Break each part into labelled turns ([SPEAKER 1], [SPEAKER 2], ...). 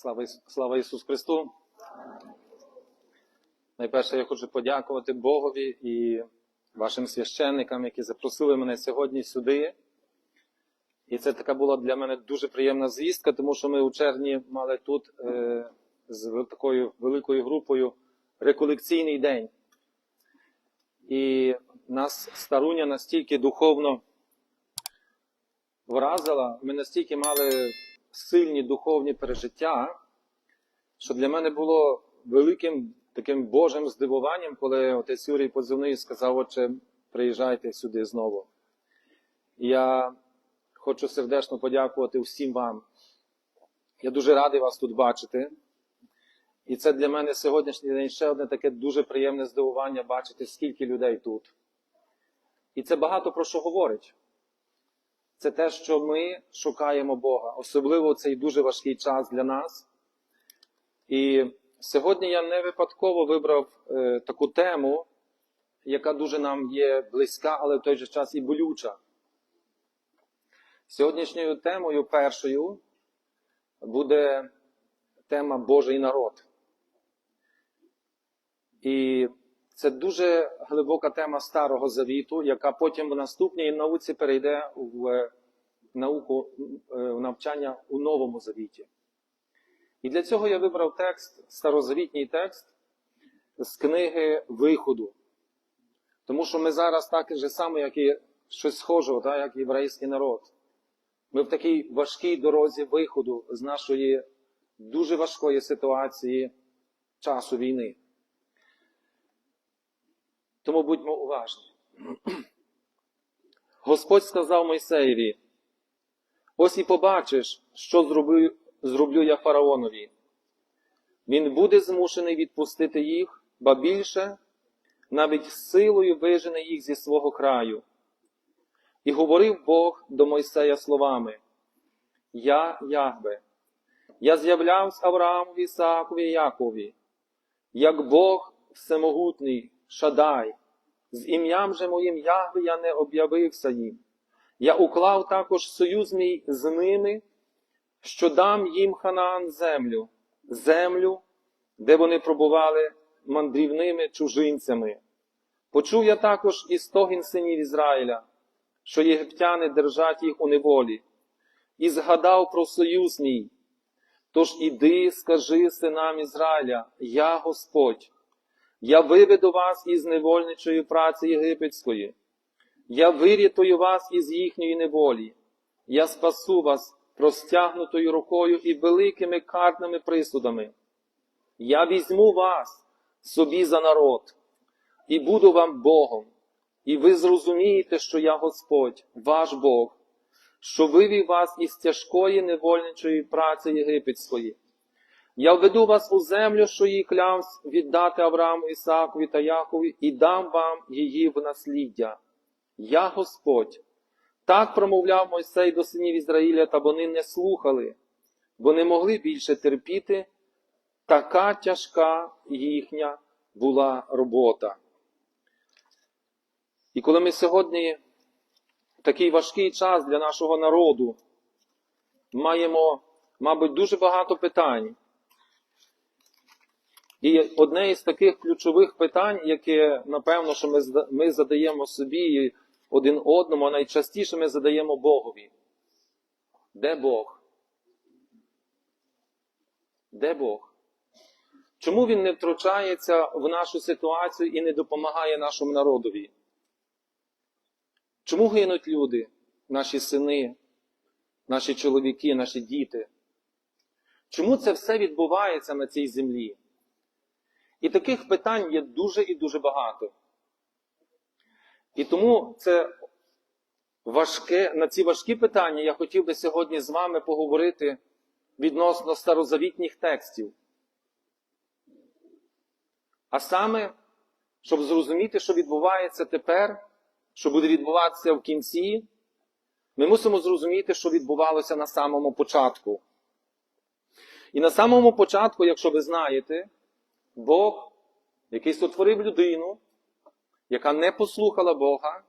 [SPEAKER 1] Слава, Ісу- слава Ісусу Христу. Найперше я хочу подякувати Богові і вашим священникам, які запросили мене сьогодні сюди. І це така була для мене дуже приємна звістка, тому що ми у червні мали тут е, з такою великою групою реколекційний день. І нас старуня настільки духовно вразила, ми настільки мали сильні духовні пережиття, що для мене було великим таким Божим здивуванням, коли отець Юрій Позивний сказав, отче, приїжджайте сюди знову. Я хочу сердечно подякувати всім вам. Я дуже радий вас тут бачити. І це для мене сьогоднішній день ще одне таке дуже приємне здивування бачити, скільки людей тут. І це багато про що говорить. Це те, що ми шукаємо Бога, особливо цей дуже важкий час для нас. І сьогодні я не випадково вибрав е, таку тему, яка дуже нам є близька, але в той же час і болюча. Сьогоднішньою темою першою буде тема Божий народ. І це дуже глибока тема Старого Завіту, яка потім в наступній науці перейде в науку е, в навчання у Новому Завіті. І для цього я вибрав текст, старозавітній текст з книги Виходу. Тому що ми зараз так же само, як і щось схожого, так, як єврейський народ. Ми в такій важкій дорозі виходу з нашої дуже важкої ситуації часу війни. Тому будьмо уважні. Господь сказав Мойсеєві: ось і побачиш, що зроблю, зроблю я фараонові. Він буде змушений відпустити їх, ба більше, навіть силою вижене їх зі свого краю. І говорив Бог до Мойсея словами: Я Ягбе, я з'являвся Авраамові, Ісаакові і Якові, як Бог всемогутній, Шадай, з ім'ям же моїм Ягве я не об'явився їм. Я уклав також союз мій з ними, що дам їм Ханаан землю, землю, де вони пробували мандрівними чужинцями. Почув я також і стогін синів Ізраїля, що єгиптяни держать їх у неволі, і згадав про союз мій. Тож іди, скажи синам Ізраїля, я Господь, я виведу вас із невольничої праці єгипетської, я вирятую вас із їхньої неволі, я спасу вас простягнутою рукою і великими карними присудами. Я візьму вас собі за народ, і буду вам Богом, і ви зрозумієте, що я Господь, ваш Бог, що вивів вас із тяжкої невольничої праці єгипетської. Я введу вас у землю, що її клявсь віддати Аврааму, Ісаакові та Якові, і дам вам її в насліддя. Я Господь. Так промовляв Мойсей до синів Ізраїля, та вони не слухали, бо не могли більше терпіти. Така тяжка їхня була робота. І коли ми сьогодні такий важкий час для нашого народу маємо, мабуть, дуже багато питань. І одне із таких ключових питань, яке, напевно, що ми, ми задаємо собі один одному, а найчастіше ми задаємо Богові. Де Бог? Де Бог? Чому він не втручається в нашу ситуацію і не допомагає нашому народові? Чому гинуть люди, наші сини, наші чоловіки, наші діти? Чому це все відбувається на цій землі? І таких питань є дуже і дуже багато. І тому це важке, на ці важкі питання я хотів би сьогодні з вами поговорити відносно старозавітніх текстів. А саме, щоб зрозуміти, що відбувається тепер, що буде відбуватися в кінці, ми мусимо зрозуміти, що відбувалося на самому початку. І на самому початку, якщо ви знаєте, Бог, який сотворив людину, яка не послухала Бога,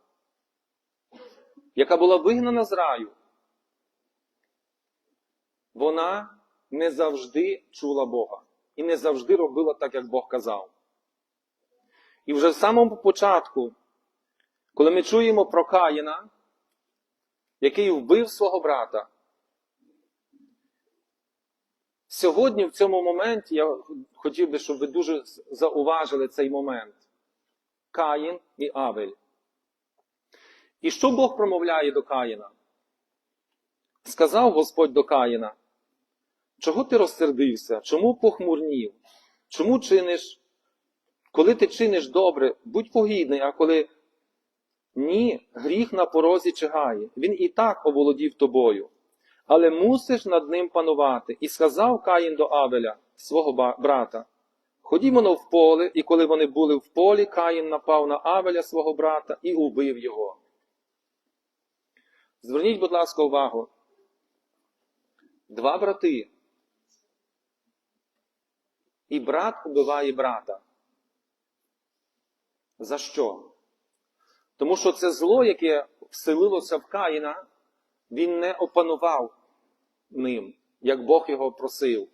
[SPEAKER 1] яка була вигнана з раю, вона не завжди чула Бога і не завжди робила так, як Бог казав. І вже в самому початку, коли ми чуємо про Каїна, який вбив свого брата, сьогодні в цьому моменті я хотів би, щоб ви дуже зауважили цей момент. Каїн і Авель. І що Бог промовляє до Каїна? Сказав Господь до Каїна, чого ти розсердився? Чому похмурнів? Чому чиниш? Коли ти чиниш добре, будь погідний, а коли ні, гріх на порозі чигає. Він і так оволодів тобою. Але мусиш над ним панувати. І сказав Каїн до Авеля, свого брата, ходімо в поле, і коли вони були в полі, Каїн напав на Авеля свого брата і убив його. Зверніть, будь ласка, увагу. Два брати. І брат убиває брата. За що? Тому що це зло, яке вселилося в Каїна, він не опанував ним, як Бог його просив.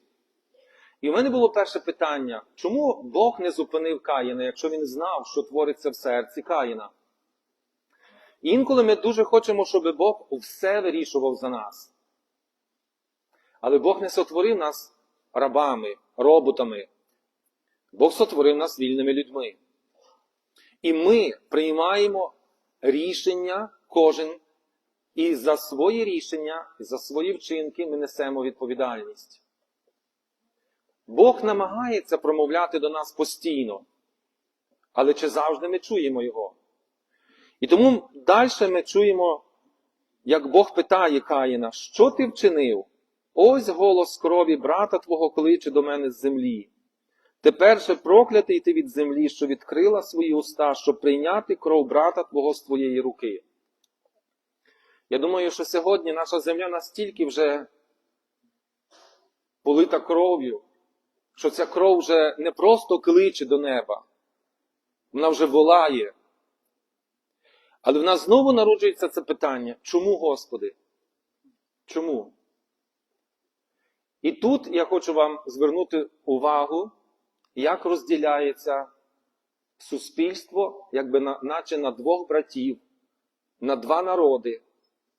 [SPEAKER 1] І в мене було перше питання: чому Бог не зупинив Каїна, якщо він знав, що твориться в серці Каїна? Інколи ми дуже хочемо, щоб Бог все вирішував за нас. Але Бог не сотворив нас рабами, роботами. Бог сотворив нас вільними людьми. І ми приймаємо рішення кожен, і за свої рішення, і за свої вчинки ми несемо відповідальність. Бог намагається промовляти до нас постійно, але чи завжди ми чуємо Його? І тому далі ми чуємо, як Бог питає Каїна, що ти вчинив? Ось голос крові брата твого кличе до мене з землі. Тепер же проклятий ти від землі, що відкрила свої уста, щоб прийняти кров брата твого з твоєї руки. Я думаю, що сьогодні наша земля настільки вже полита кров'ю, що ця кров вже не просто кличе до неба, вона вже волає. Але в нас знову народжується це питання: чому, Господи? Чому? І тут я хочу вам звернути увагу, як розділяється суспільство, якби на, наче на двох братів, на два народи,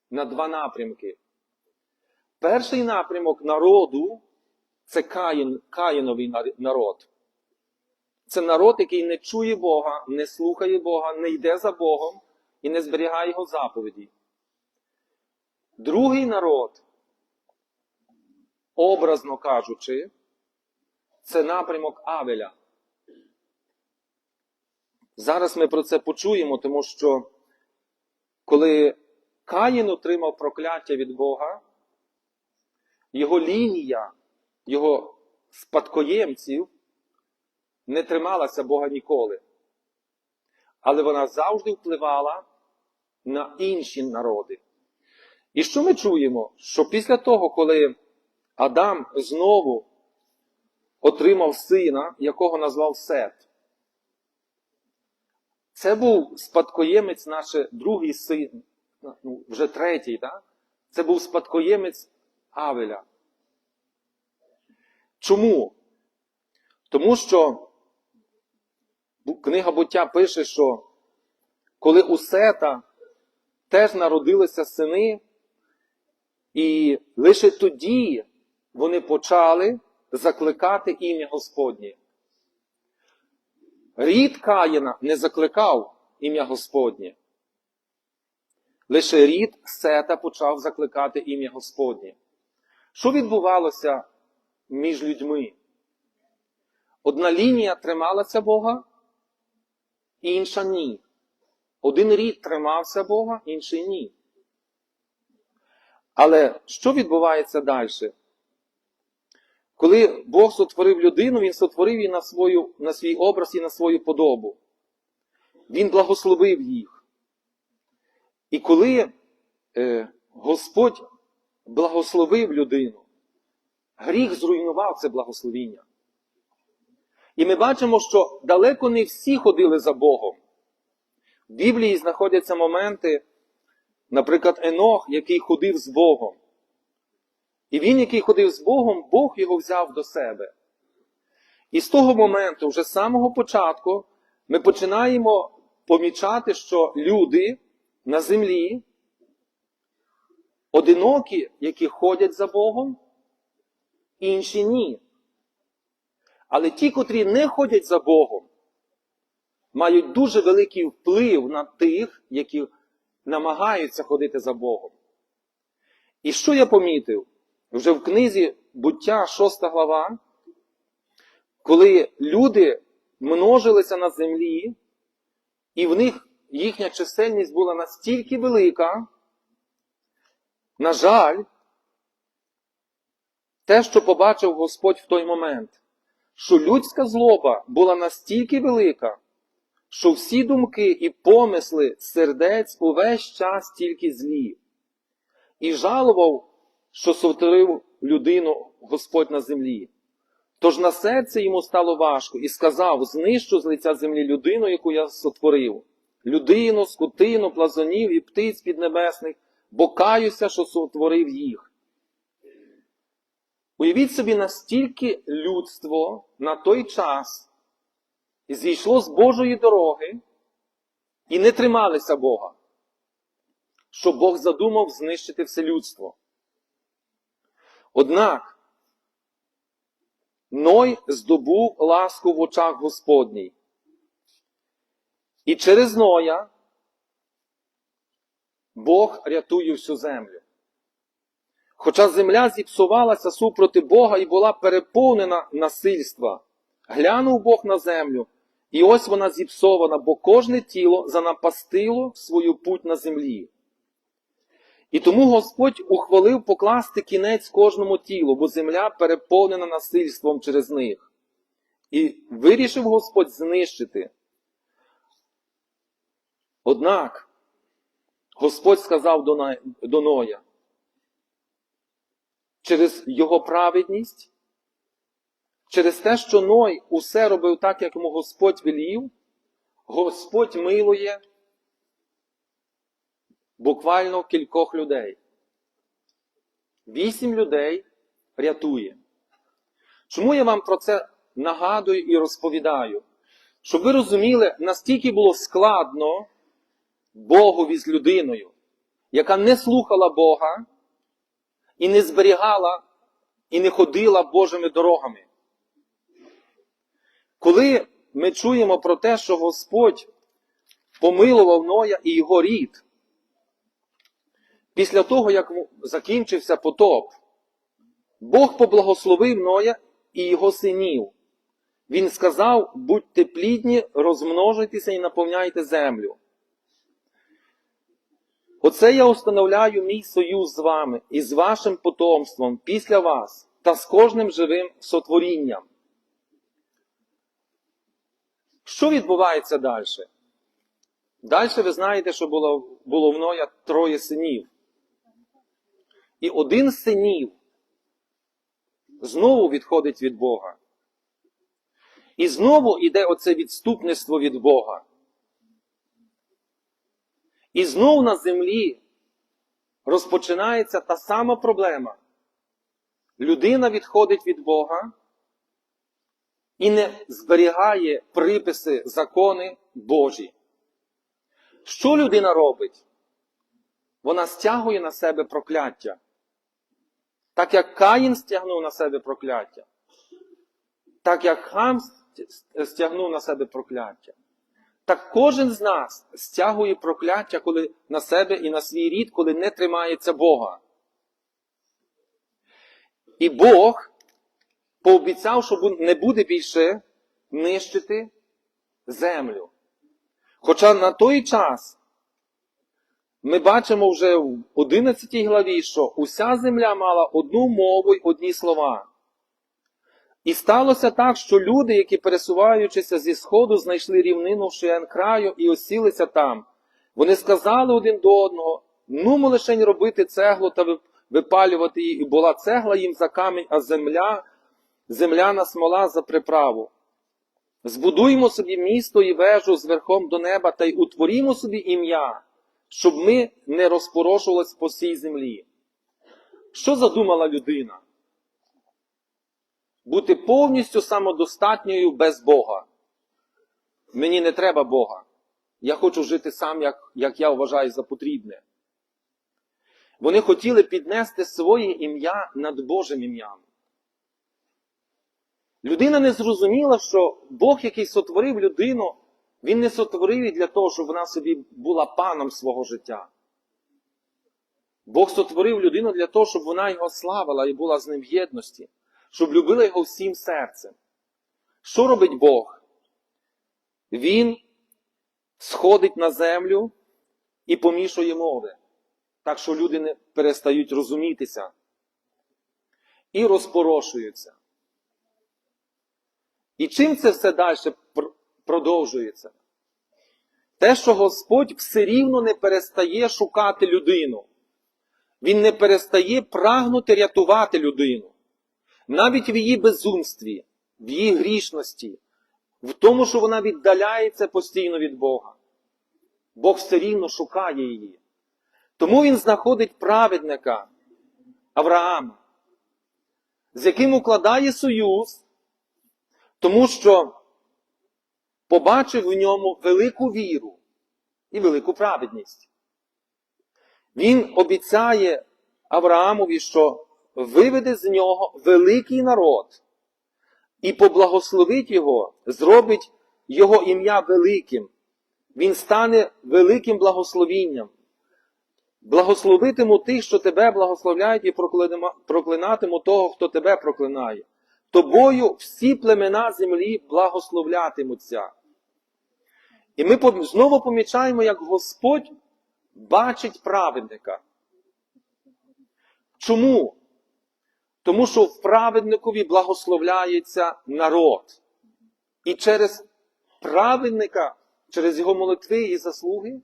[SPEAKER 1] на два напрямки. Перший напрямок народу це Каїн, Каїновий народ. Це народ, який не чує Бога, не слухає Бога, не йде за Богом і не зберігає його заповіді. Другий народ, образно кажучи, це напрямок Авеля. Зараз ми про це почуємо, тому що коли Каїн отримав прокляття від Бога, його лінія, його спадкоємців не трималася Бога ніколи. Але вона завжди впливала на інші народи. І що ми чуємо? Що після того, коли Адам знову отримав сина, якого назвав Сет, це був спадкоємець наш другий син, ну, вже третій, так? це був спадкоємець Авеля. Чому? Тому що книга буття пише, що коли у Сета теж народилися сини, і лише тоді вони почали закликати ім'я Господнє. Рід Каїна не закликав ім'я Господнє. Лише рід Сета почав закликати ім'я Господнє. Що відбувалося між людьми? Одна лінія трималася Бога, інша ні. Один рід тримався Бога, інший ні. Але що відбувається далі? Коли Бог сотворив людину, Він сотворив її на, свою, на свій образ і на свою подобу. Він благословив їх. І коли е, Господь благословив людину, гріх зруйнував це благословіння. І ми бачимо, що далеко не всі ходили за Богом. В Біблії знаходяться моменти, наприклад, Енох, який ходив з Богом. І він, який ходив з Богом, Бог його взяв до себе. І з того моменту, вже з самого початку, ми починаємо помічати, що люди на землі одинокі, які ходять за Богом, інші ні. Але ті, котрі не ходять за Богом, мають дуже великий вплив на тих, які намагаються ходити за Богом. І що я помітив? Вже в книзі буття 6 глава, коли люди множилися на землі, і в них їхня чисельність була настільки велика, на жаль, те, що побачив Господь в той момент, що людська злоба була настільки велика, що всі думки і помисли сердець увесь час тільки злі, і жалував, що сотворив людину Господь на землі. Тож на серце йому стало важко і сказав: знищу з лиця землі людину, яку я сотворив, людину, скотину, плазунів і птиць піднебесних, бо каюся, що сотворив їх. Уявіть собі, настільки людство на той час зійшло з Божої дороги і не трималися Бога, що Бог задумав знищити все людство. Однак Ной здобув ласку в очах Господній. І через Ноя Бог рятує всю землю. Хоча земля зіпсувалася супроти Бога і була переповнена насильства, глянув Бог на землю, і ось вона зіпсована, бо кожне тіло занапастило свою путь на землі. І тому Господь ухвалив покласти кінець кожному тілу, бо земля переповнена насильством через них. І вирішив Господь знищити. Однак Господь сказав до Ноя, через його праведність, через те, що Ной усе робив так, як йому Господь велів, Господь милує буквально кількох людей. Вісім людей рятує. Чому я вам про це нагадую і розповідаю? Щоб ви розуміли, настільки було складно Богові з людиною, яка не слухала Бога і не зберігала і не ходила Божими дорогами. Коли ми чуємо про те, що Господь помилував Ноя і його рід, після того, як закінчився потоп, Бог поблагословив Ноя і його синів. Він сказав: будьте плідні, розмножуйтеся і наповняйте землю. Оце я установляю мій союз з вами і з вашим потомством після вас та з кожним живим сотворінням. Що відбувається далі? Далі ви знаєте, що було, було в троє синів. І один з синів знову відходить від Бога. І знову йде оце відступництво від Бога. І знову на землі розпочинається та сама проблема. Людина відходить від Бога і не зберігає приписи, закони Божі. Що людина робить? Вона стягує на себе прокляття. Так як Каїн стягнув на себе прокляття, так як Хам стягнув на себе прокляття. Так кожен з нас стягує прокляття коли на себе і на свій рід, коли не тримається Бога. І Бог пообіцяв, що не буде більше нищити землю. Хоча на той час ми бачимо вже в 11 главі, що уся земля мала одну мову й одні слова. І сталося так, що люди, які пересуваючися зі сходу, знайшли рівнину в шиєн краю і осілися там. Вони сказали один до одного: ну, ми лишень робити цеглу та випалювати її. І була цегла їм за камінь, а земля, земляна смола за приправу. Збудуємо собі місто і вежу з верхом до неба та й утворімо собі ім'я, щоб ми не розпорошувались по всій землі. Що задумала людина? Бути повністю самодостатньою без Бога. Мені не треба Бога. Я хочу жити сам, як, як я вважаю за потрібне. Вони хотіли піднести своє ім'я над Божим ім'ям. Людина не зрозуміла, що Бог, який сотворив людину, він не сотворив її для того, щоб вона собі була паном свого життя. Бог сотворив людину для того, щоб вона його славила і була з ним в єдності, щоб любила його всім серцем. Що робить Бог? Він сходить на землю і помішує мови, так що люди не перестають розумітися і розпорошуються. І чим це все далі продовжується? Те, що Господь все рівно не перестає шукати людину. Він не перестає прагнути рятувати людину. Навіть в її безумстві, в її грішності, в тому, що вона віддаляється постійно від Бога. Бог все рівно шукає її. Тому він знаходить праведника Авраама, з яким укладає союз, тому що побачив в ньому велику віру і велику праведність. Він обіцяє Авраамові, що виведе з нього великий народ і поблагословить його, зробить його ім'я великим. Він стане великим благословінням. Благословитиму тих, що тебе благословляють, і проклинатиму того, хто тебе проклинає. Тобою всі племена землі благословлятимуться. І ми знову помічаємо, як Господь бачить праведника. Чому? Тому що в праведникові благословляється народ. І через праведника, через його молитви і заслуги,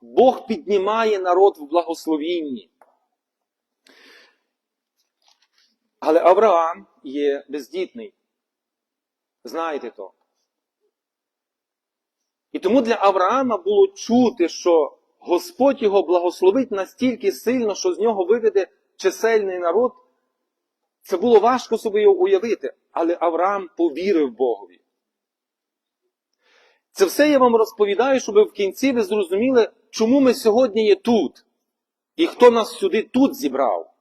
[SPEAKER 1] Бог піднімає народ в благословінні. Але Авраам є бездітний. Знаєте то. І тому для Авраама було чути, що Господь його благословить настільки сильно, що з нього виведе чисельний народ. Це було важко собі уявити, але Авраам повірив Богові. Це все я вам розповідаю, щоб в кінці ви зрозуміли, чому ми сьогодні є тут. І хто нас сюди тут зібрав.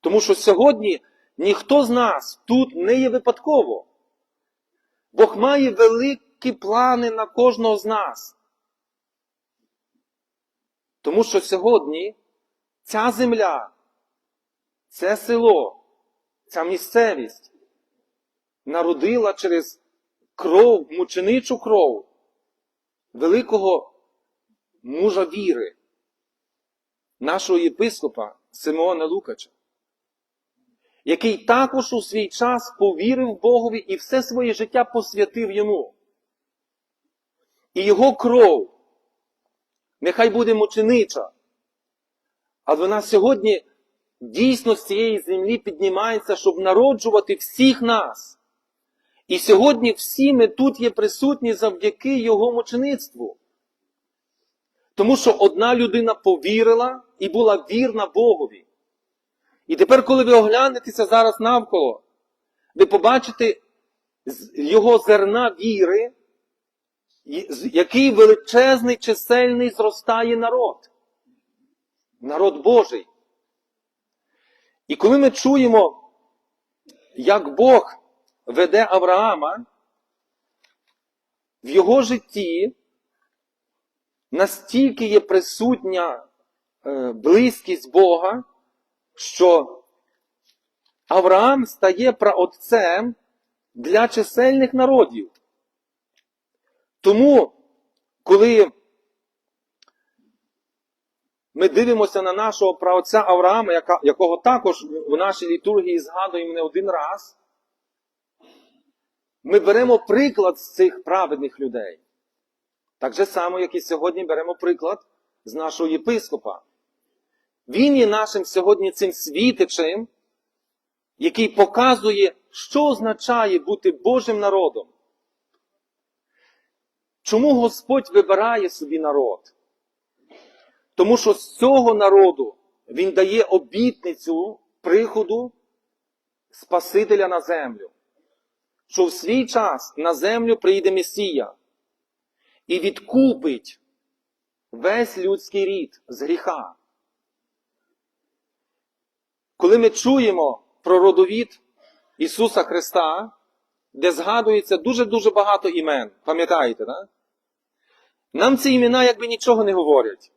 [SPEAKER 1] Тому що сьогодні ніхто з нас тут не є випадково. Бог має великі плани на кожного з нас. Тому що сьогодні ця земля, це село, ця місцевість народила через кров, мученичу кров великого мужа віри, нашого єпископа Симеона Лукача, який також у свій час повірив Богові і все своє життя посвятив йому. І його кров нехай буде мученича, а вона сьогодні дійсно з цієї землі піднімається, щоб народжувати всіх нас. І сьогодні всі ми тут є присутні завдяки його мучеництву. Тому що одна людина повірила і була вірна Богові. І тепер, коли ви оглянетеся зараз навколо, ви побачите його зерна віри, який величезний чисельний зростає народ. Народ Божий. І коли ми чуємо, як Бог веде Авраама, в його житті настільки є присутня е, близькість Бога, що Авраам стає праотцем для чисельних народів. Тому, коли ми дивимося на нашого праотця Авраама, якого також в нашій літургії згадуємо не один раз, ми беремо приклад з цих праведних людей. Так же само, як і сьогодні беремо приклад з нашого єпископа. Він є нашим сьогодні цим світичем, який показує, що означає бути Божим народом. Чому Господь вибирає собі народ? Тому що з цього народу він дає обітницю приходу Спасителя на землю. Що в свій час на землю прийде Месія і відкупить весь людський рід з гріха. Коли ми чуємо про родовід Ісуса Христа, де згадується дуже-дуже багато імен, пам'ятаєте, так? Нам ці імена якби нічого не говорять.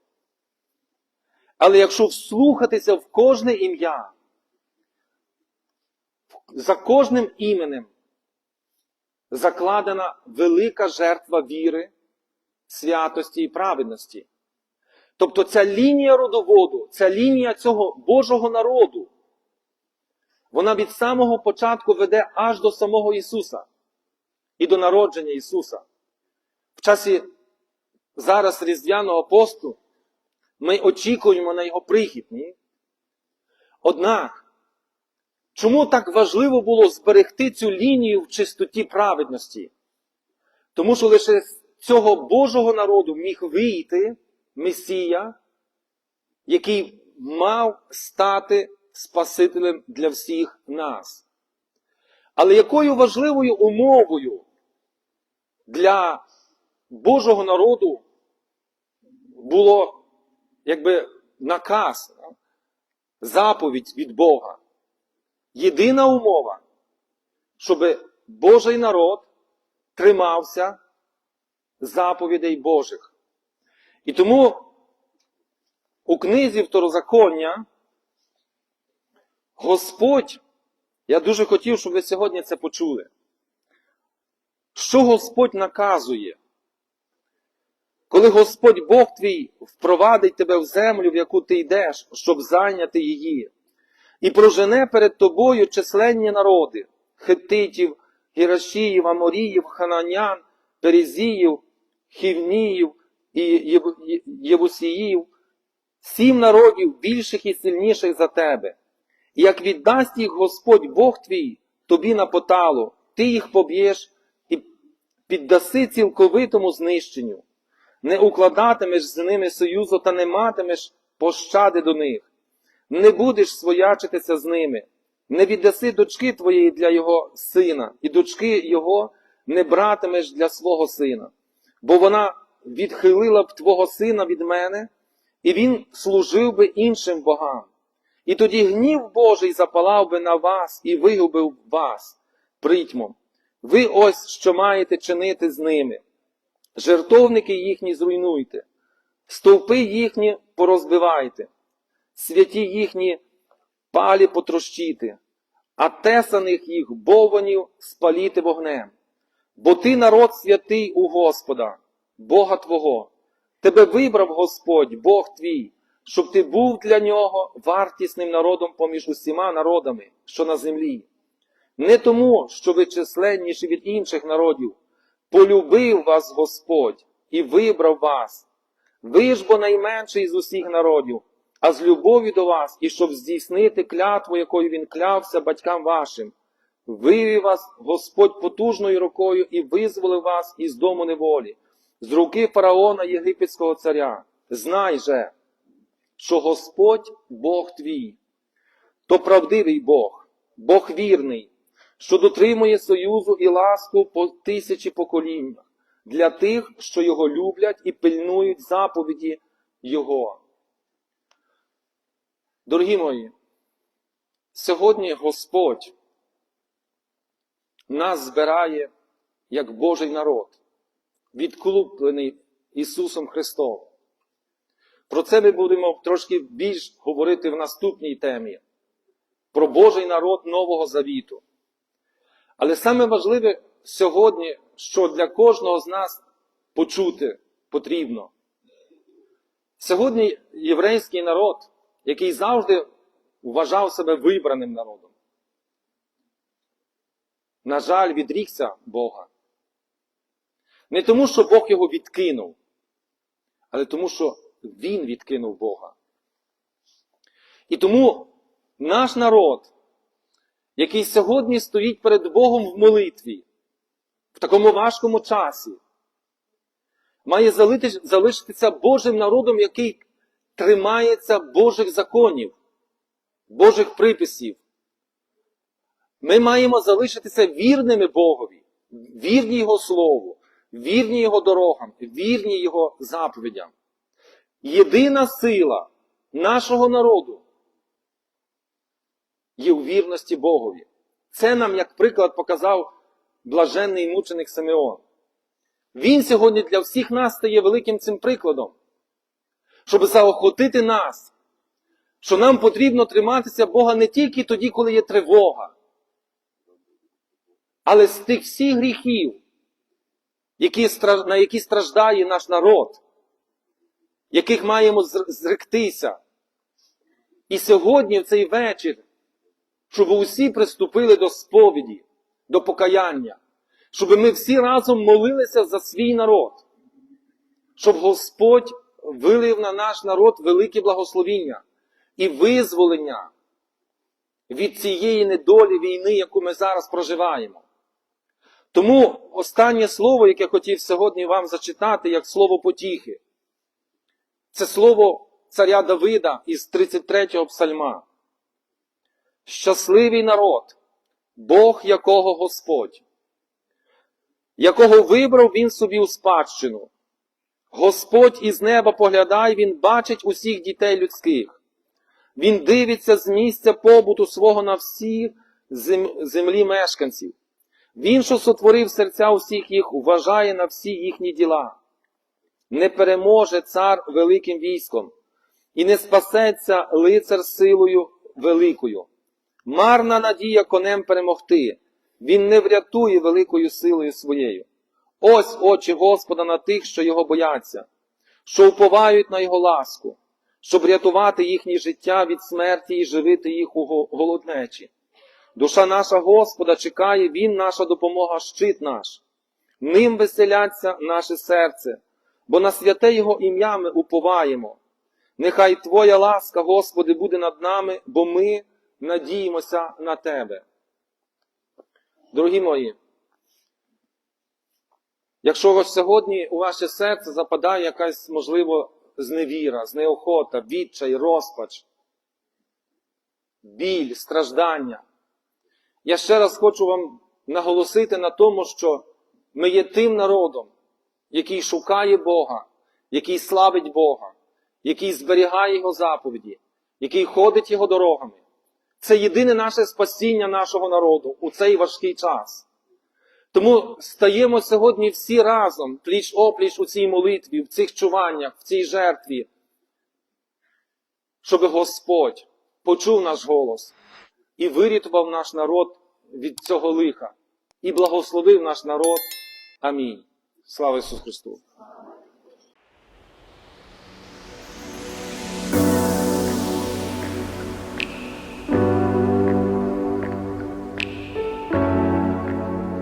[SPEAKER 1] Але якщо вслухатися в кожне ім'я, за кожним іменем закладена велика жертва віри, святості і праведності. Тобто ця лінія родоводу, ця лінія цього Божого народу, вона від самого початку веде аж до самого Ісуса і до народження Ісуса. В часі зараз Різдвяного посту ми очікуємо на Його прихід. Ні? Однак, чому так важливо було зберегти цю лінію в чистоті праведності? Тому що лише з цього Божого народу міг вийти Месія, який мав стати Спасителем для всіх нас. Але якою важливою умовою для Божого народу було якби наказ, заповідь від Бога? Єдина умова, щоб Божий народ тримався заповідей Божих. І тому у книзі Второзаконня Господь, я дуже хотів, щоб ви сьогодні це почули. Що Господь наказує? Коли Господь Бог твій впровадить тебе в землю, в яку ти йдеш, щоб зайняти її, і прожене перед тобою численні народи хетитів, гірашіїв, аморіїв, хананян, перезіїв, хівніїв і євусіїв, сім народів більших і сильніших за тебе. І як віддасть їх Господь Бог твій тобі на поталу, ти їх поб'єш і піддаси цілковитому знищенню. Не укладатимеш з ними союзу та не матимеш пощади до них. Не будеш своячитися з ними. Не віддаси дочки твоєї для його сина, і дочки його не братимеш для свого сина. Бо вона відхилила б твого сина від мене, і він служив би іншим богам. І тоді гнів Божий запалав би на вас і вигубив вас притьмом. Ви ось що маєте чинити з ними. Жертовники їхні зруйнуйте, стовпи їхні порозбивайте, святі їхні палі потрощити, а тесаних їх бованів спаліти вогнем. Бо ти народ святий у Господа, Бога Твого. Тебе вибрав Господь, Бог твій, щоб ти був для нього вартісним народом поміж усіма народами, що на землі. Не тому, що ви численніші від інших народів, полюбив вас Господь і вибрав вас. Ви ж бо найменший з усіх народів, а з любові до вас, і щоб здійснити клятву, якою він клявся батькам вашим. Вивів вас Господь потужною рукою і визволив вас із дому неволі, з руки фараона єгипетського царя. Знай же, що Господь Бог твій, то правдивий Бог, Бог вірний, що дотримує союзу і ласку по тисячі поколіннях для тих, що його люблять і пильнують заповіді Його. Дорогі мої, сьогодні Господь нас збирає як Божий народ, відкуплений Ісусом Христом. Про це ми будемо трошки більш говорити в наступній темі. Про Божий народ Нового Завіту. Але саме важливе сьогодні, що для кожного з нас почути потрібно. Сьогодні єврейський народ, який завжди вважав себе вибраним народом, на жаль, відрікся Бога. Не тому, що Бог його відкинув, але тому, що Він відкинув Бога. І тому наш народ, який сьогодні стоїть перед Богом в молитві, в такому важкому часі, має залишитися Божим народом, який тримається Божих законів, Божих приписів. Ми маємо залишитися вірними Богові, вірні Його Слову, вірні Його дорогам, вірні Його заповідям. Єдина сила нашого народу є у вірності Богові. Це нам, як приклад, показав блаженний мученик Симеон. Він сьогодні для всіх нас стає великим цим прикладом, щоб заохотити нас, що нам потрібно триматися Бога не тільки тоді, коли є тривога, але з тих всіх гріхів, які, на які страждає наш народ, яких маємо зректися. І сьогодні, в цей вечір, щоб усі приступили до сповіді, до покаяння, щоб ми всі разом молилися за свій народ, щоб Господь вилив на наш народ велике благословіння і визволення від цієї недолі війни, яку ми зараз проживаємо. Тому останнє слово, яке хотів сьогодні вам зачитати, як слово потіхи, це слово царя Давида із 33-го псальма. Щасливий народ, Бог якого Господь, якого вибрав він собі у спадщину. Господь із неба поглядає, він бачить усіх дітей людських. Він дивиться з місця побуту свого на всі землі мешканців. Він, що сотворив серця усіх їх, вважає на всі їхні діла. Не переможе цар великим військом, і не спасеться лицар силою великою. Марна надія конем перемогти. Він не врятує великою силою своєю. Ось очі Господа на тих, що його бояться, що уповають на його ласку, щоб рятувати їхнє життя від смерті і живити їх у голоднечі. Душа наша Господа чекає, Він наша допомога, щит наш. Ним веселяться наше серце, бо на святе Його ім'я ми уповаємо. Нехай Твоя ласка, Господи, буде над нами, бо ми надіємося на Тебе. Дорогі мої, якщо сьогодні у ваше серце западає якась, можливо, зневіра, знеохота, відчай, розпач, біль, страждання, я ще раз хочу вам наголосити на тому, що ми є тим народом, який шукає Бога, який славить Бога, який зберігає Його заповіді, який ходить Його дорогами. Це єдине наше спасіння нашого народу у цей важкий час. Тому стаємо сьогодні всі разом, пліч опліч у цій молитві, в цих чуваннях, в цій жертві, щоб Господь почув наш голос і вирятував наш народ від цього лиха, і благословив наш народ. Амінь. Слава Ісусу Христу!